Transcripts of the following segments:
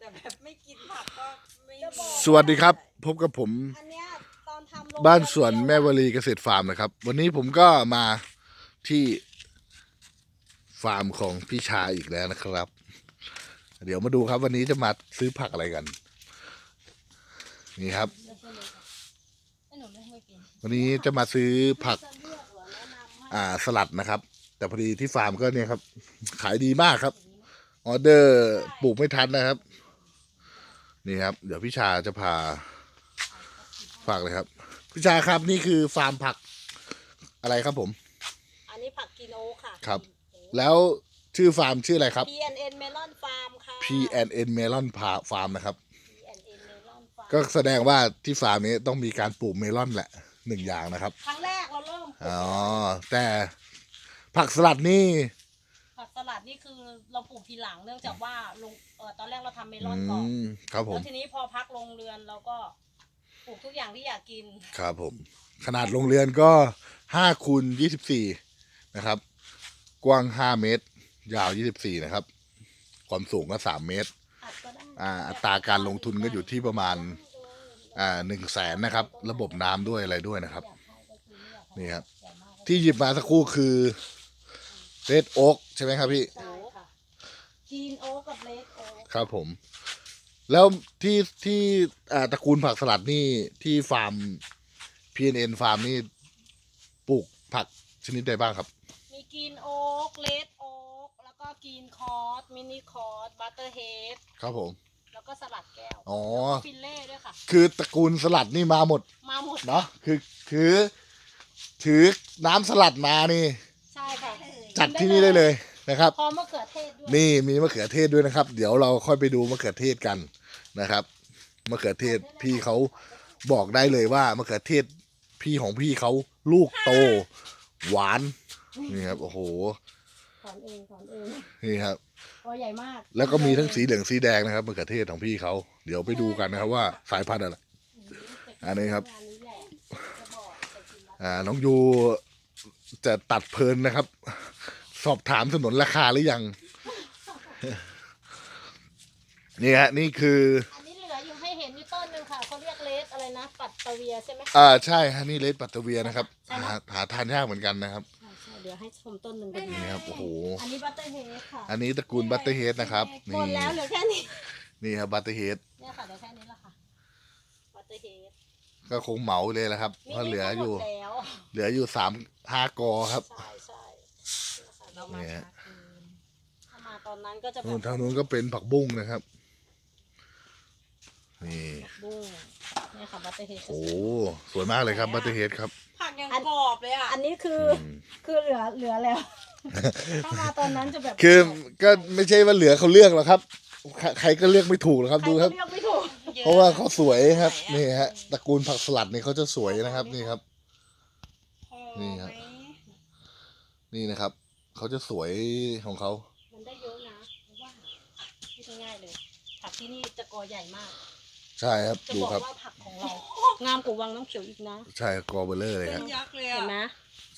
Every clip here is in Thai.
แต่แบบไม่กินผักก็ไม่จะบอกมีสวัสดีครับ พบกับผมอันเนี้ยตอนทำโรงบ้านสวนเรือนแม่วลีเกษตรฟาร์มนะครับ วันนี้ผมก็มาที่ฟาร์มของพี่ชายอีกแล้วนะครับ เดี๋ยวมาดูครับ วันนี้จะมาซื้อผักอะไรกัน นี่ครับ หนูไม่ให้กินวันนี้จะมาซื้อผักจะเลือกเหรอแนะนำให้อ่าสลัดนะครับ แต่พอดีที่ฟาร์มก็เนี่ยครับ ขายดีมากครับ ออเดอร์ปลูกไม่ทันนะครับ นี่ครับ เดี๋ยวพี่ชาจะพาฝากเลยครับ พี่ชาครับนี่คือฟาร์มผักอะไรครับผม อันนี้ผักกิโนค่ะครับ แล้วชื่อฟาร์มชื่ออะไรครับ PNN Melon Farm ค่ะ PNN Melon Farm นะครับ PNN Melon Farm ก็แสดงว่าที่ฟาร์มนี้ต้องมีการปลูกเมลอนแหละหนึ่งอย่างนะครับ ครั้งแรกเราเริ่มปลูกอ๋อแต่ผักสลัดนี่ผัก สลัดนี่คือเราปลูกทีหลังเนื่องจากว่าลงเออตอนแรกเราทำเมลอือนก่อนมครับผแล้ม วทีนี้พอพักลงเรือนเราก็ปลูกทุกอย่างที่อยากกิน ครับผม ขนาดโรงเรือนก็ห้าคูณยี่สิบสี่นะครับ กว้างห้าเมตร ยาวยี่สิบสี่นะครับ ความสูงก็สามเมตร อัดก็ได้อ่าอัตราการลงทุนก็อยู่ที่ประมาณ อ่าหนึ่งแสนนะครับ ระบบน้ำด้วยอะไรด้วยนะครับ นี่ครับ ที่หยิบมาสักครู่คือ เรดโอ๊กใช่ไหมครับพี่ ใช่ค่ะกีนโอ๊กกับเลดโอ๊กครับผม แล้วที่ที่อ่าตระกูลผักสลัดนี่ที่ฟาร์ม PNN ฟาร์มนี่ปลูกผักชนิดใดบ้างครับ มีกีนโอ๊กเลดโอ๊กแล้วก็กีนคอร์สมินิคอร์สบัตเตอร์เฮดครับผม แล้วก็สลัดแก้วอ๋อ แล้วก็ฟิลเล่ด้วยค่ะ คือตระกูลสลัดนี่มาหมด มาหมด เนาะคือคือถือน้ำสลัดมานี่ใช่ค่ะ จัดที่นี่ได้เลยนะครับ พร้อมมะเขือเทศด้วยนี่มีมะเขือเทศด้วยนะครับ เดี๋ยวเราค่อยไปดูมะเขือเทศกันนะครับมะเขือเทศพี่เขาบอกได้เลยว่ามะเขือเทศพี่ของพี่เขาลูกโต หวานนี่ครับโอ้โหถอนเองถอนเองนี่ครับตัวใหญ่มากแล้วก็มีทั้งสีเหลืองสีแดงนะครับมะเขือเทศของพี่เขาเดี๋ยวไปดูกันนะครับว่าสายพันธุ์อะไร อันนี้ครับงานนี้แหละจะบอกจะกินแล้วอ่าน้องยูจะตัดเพลินนะครับ สอบถามสนนราคาหรือยัง นี่ฮะนี่คือ อันนี้เหลืออยู่ให้เห็นอยู่ต้นหนึงค่ะเขาเรียกเลสอะไรนะ ปัตตะเวียใช่ไหมอ่าใช่ฮะนี่เลดปัตเตอร์เวียนะครับใช่ไหมหาหาทานยากเหมือนกันนะครับใช่ใช่เดี๋ยวให้ชมต้นหนึ่งกันนี่ครับโอ้โหอันนี้บัตเตอร์เฮดค่ะอันนี้ตระกูลบัตเตอร์เฮดนะครับ หมนี่ดแล้วเหลือแค่นี้นี่ครับบัตเตอร์เฮดเนี่ยค่ะเหลือแค่นี้ละค่ะบัตเตอร์เฮดก็คงเหมาเลยแหละครับเพราะเหลืออยู่หมดแล้วเหลืออยู่สามห้ากอครับ ใช่ใช่ เรามาเนี่ยช้าเกินถ้ามาตอนนั้นก็จะแบนู่นบทางนู้นก็เป็นผักบุ้งนะครับ นี่บุ้งเนี่ยค่ะบัตเตอร์เฮดโอ้สวยมากเลยครับบัตเตอร์เฮดครับผักยังกรอบเลยอะอันนี้คืออมคือเหลือเหลือแล้ว ถ้ามาตอนนั้นจะแบบคือก็ไม่ใช่ว่าเหลือเขาเลือกหรอกครับใครใครก็เลือกไม่ถูกหรอกครับใครดูคก็รับเลือกไม่ถูกยอเพราะว่าเขาสวยครับ นี่ฮะตระกูลผักสลัดนี่เขาจะสวยนะครับ นี่ครับ พอนี่ครับไหมนี่นะครับ เขาจะสวยของเขามันได้เยอะนะเพราะว่าไม่ใช่ง่ายเลย ผักที่นี่จะกอใหญ่มาก ใช่ครับจะดูบอกครับ ว่าผักของเรา งามกว่าวังน้ำเขียวอีกนะใช่กอเบลเลอร์เลยเป็คนรับยักษ์เลยเห็อะนไหม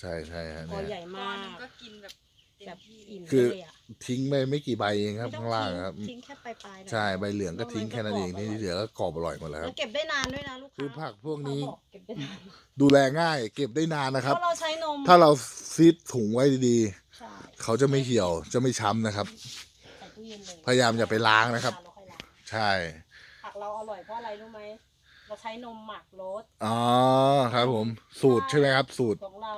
ใช่ใช่ฮะกอเนี่ยใหญ่ก้อมานหนึงก ก็กินแบบเต็มแบบที่อิ่มคือ เลยอะทิ้งไปไม่กี่ใบเองครับไม่ต้ข้างล่างครับทิ้งแค่ปลายๆนะ ใช่ใบเหลืองก็ทิ้งแค่นั้นเองที่เหลือก็กรอบอร่อยหมดแล้วคแล้รัวบ เก็บได้นานด้วยนะลูกค้าคือผักพวกนี้เขาบอกเก็บได้นานดูแลง่าย เก็บได้นานนะเพครับ ราะเราใช้นมถ้าเราซีดถุงไว้ดี ใช่ๆเขาจะไม่เหี่ยวจะไม่ช้ำนะครับ ใส่ตู้เย็นเลยพยายามอย่าไปล้างนะครับ เวลาเาอยล้างใช่ผักเราอร่อยเพราะอะไรรู้ไหมเราใช้นมหมักรสอ๋อครับผม สูตรใช่ไหมครับ สูตร ของเรา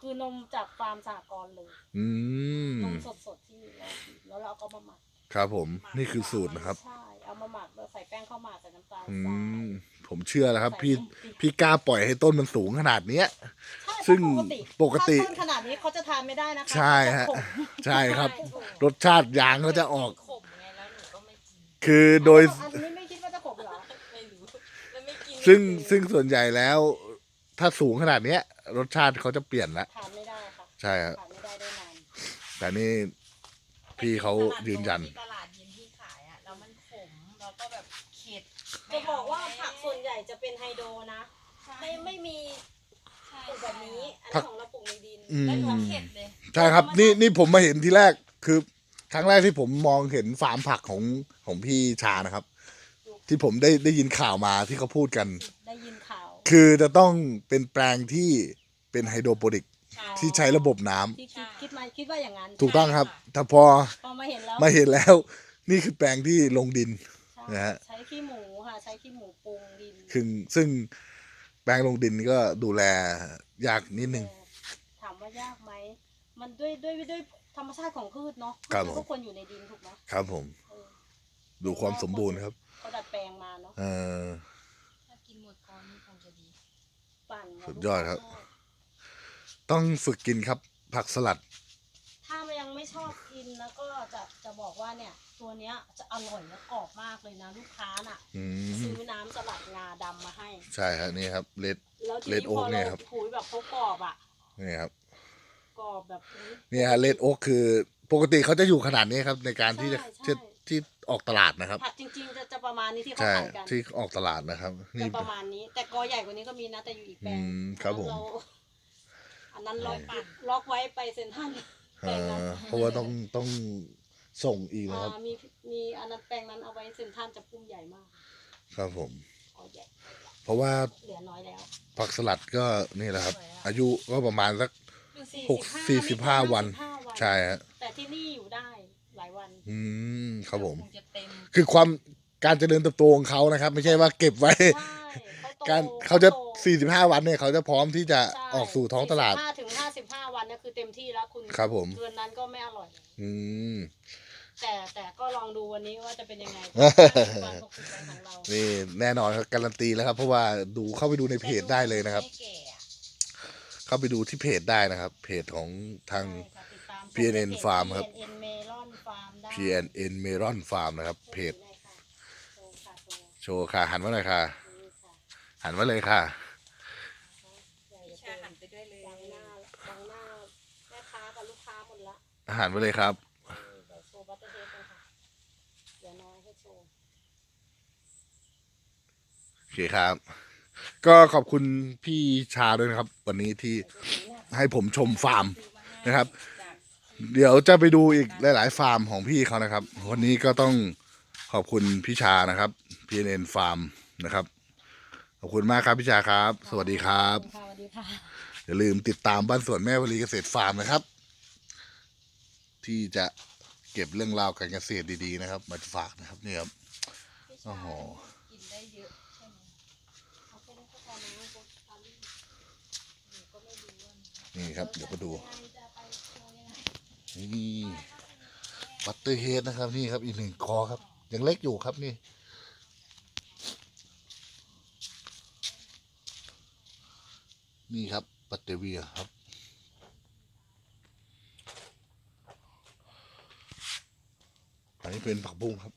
คือนมจากฟาร์มสหกรณ์เลยอืมนมสดๆที่เราแล้วเราก็มาหมักครับผมนี่คือสูตรนะครับ ใช่เอามาหมักเราใส่แป้งข้าวหมากใส่น้ำตาลอืทรายมผมเชื่อแล้วครับใส่พี่นมเปรี้ยวพี่กล้าปล่อยให้ต้นมันสูงขนาดเนี้ยใช่ ซึ่งเพราะปกติถ้าต้นขนาดนี้เขาจะทานไม่ได้นะคะใช่ฮะเขาจขมใช่ครับ รสชาติยางก็จะออก ขมไงแล้วหนูก็ไม่กินคือโดย อันนี้ไม่คิดว่าจะขมเหรอไม่รู้แล้วไม่กินซึ่งซึ่งส่วนใหญ่แล้ว ถ้าสูงขนาดเนี้ย รสชาติเขาจะเปลี่ยนละทานไม่ได้ค่ะใช่ครับทานไม่ได้ได้นานแต่นี่พี่เขายืนยัน ที่ตลาดเย็นที่ขายอะแล้วมันขมแล้วก็แบบเข็ดจะบอกว่าผักส่วนใหญ่จะเป็นไฮโดรนะใช่ไม่ไม่มีใช่ ปลูกแบบนี้อันผันี้กของเราปลูกในดินอืมแล้วหนูเข็ดเลยใช่ครับ นี่นี่ผมมาเห็นทีแรกคือ ครั้งแรกที่ผมมองเห็นฟาร์มผักของของของพี่ชานะครับ ที่ผมได้ได้ยินข่าวมาที่เขาพูดกัน ได้ยินข่าวคือจะต้องเป็นแปลงที่เป็นไฮโดรโปนิกที่ใช้ระบบน้ำที่คิดคิดมาคิดว่าอย่างนั้นถูกต้องครับ แต่พอพอมาเห็นแล้วมาเห็นแล้ว นี่คือแปลงที่ลงดิน ใช่นะฮะ ใช้ขี้หมูค่ะ ใช้ขี้หมูปรุงดินคือซึ่ง แปลงลงดินก็ดูแลยากนิดนึงแต่ถามว่ายากไหม มันด้วยด้วยด้วยธรรมชาติของพืชเนาะครับพืชผมทุกคนอยู่ในดินถูกไหมครับผม เออดูความสมบูรณ์ครับ เขาดัดแปลงมาเนาะเออ ถ้ากินหมดก่อนนี่คงจะดี ปั่นสุดยอดครับ ต้องฝึกกินครับ ผักสลัด ถ้ามันยังไม่ชอบกินแล้วก็ จะจะบอกว่าเนี่ย ตัวเนี้ยจะอร่อยและกรอบมากเลยนะลูกค้าน่ะ อืมซื้อน้ำสลัดงาดำมาให้ ใช่ครับนี่ครับเลด แล้วที Red นี้ Oak พอเนี่เรายครับ คุยแบบเขากรอบอะนี่ครับกรอบแบบนี้นี่ฮะเลดโอ๊กคือ ปกติเขาจะอยู่ขนาดนี้ครับ ในการที่จะใช่ใช่ ที่ที่ออกตลาดนะครับ ผักจริงๆจะจะประมาณนี้ที่เขาใช่ขายกันที่ออกตลาดนะครับจะนี่ ประมาณนี้ แต่กอใหญ่กว่านี้ก็มีนะแต่อยู่อีกแปลงอืมครับผมอันนั้นเราอันนั้นล็อกปั่นล็อกไว้ไปเซ็นทรัลเอ่อเพราะว่าต้องต้อง ส่งอีกนะครับ อ่ามีมีอันนั้นแปลงนั้นเอาไว้เซ็นทรัลจะพุ่มใหญ่มากครับผมกอใหญ่เพราะว่าเหลือน้อยแล้ว ผักสลัดก็นี่แหละครับ อายุก็ประมาณสักสี่หกสี่สิบห้าวัน45ใช่ฮะแต่ที่นี่อยู่ได้หลายวัน อืมครับผม คงจะเต็มคือความการเจริญเติบโตของเขานะครับ ไม่ใช่ว่าเก็บไว้ ใช่เขาโต การเขาจะโต45 วันเนี่ยเขาจะพร้อมที่จะใช่ออกสู่ท้องตลาด45ถึง55วันเนี่ยคือเต็มที่แล้วคุณครับผมเดือนนั้นก็ไม่อร่อย อืม แต่แต่ก็ลองดูวันนี้ว่าจะเป็นยังไงวันหกสิบวันของเรานี่แน่นอนครับการันตีแล้วครับ เพราะว่าดูเข้าไปดูในเพจได้เลยนะครับ ไม่แก่อะเข้าไปดูที่เพจได้นะครับ เพจของทาง ใช่ค่ะติดตาม PNN Farm ครับ PNN Melon Farm ได้ PNN Melon Farm นะครับ เพจได้ค่ะโชว์ค่ะโชว์โชว์ค่ะหันมาหน่อยค่ะนี่ค่ะ หันมาเลยค่ะใหญ่พี่เหลือชาเกิหันนไปด้วยเลยบังหน้าบังหน้าแม่ค้ากับลูกค้าหมดละหันมาเลยครับเออเดี๋ยวโชว์บัตเตอร์เฮดกันค่ะ เดี๋ยวน้อยให้โชว์ โอเคครับ ก็ขอบคุณพี่ชาด้วยนะครับ วันนี้ที่ให้ผมชมฟาร์มนะครับจากเดี๋ยวจะไปดูอีกหลาย ๆ ฟาร์มของพี่เขานะครับ วันนี้ก็ต้องขอบคุณพี่ชานะครับ PNN Farm นะครับ ขอบคุณมากครับพี่ชาครับ สวัสดีครับค่ะสวัสดีค่ะอย่าลืมติดตามบ้านสวนแม่วลีเกษตรฟาร์มนะครับ ที่จะเก็บเรื่องราวการเกษตรดีๆนะครับมาฝากนะครับนี่ครับพี่โอ้ชาโหกินได้เยอะใช่ไหมเอาแค่นี้ก็พอนะโบทาลี่หนูก็ไม่รู้ว่านี่ครับ เดี๋ยวมาดูจะไปโชว์ยังไงนี่บัตเตอร์เฮดนะครับ นี่ครับอีกหนึ่งคอครับ ยังเล็กอยู่ครับนี่ นี่ครับปัตเตเวียครับ อันนี้เป็นผักบุ้งครับ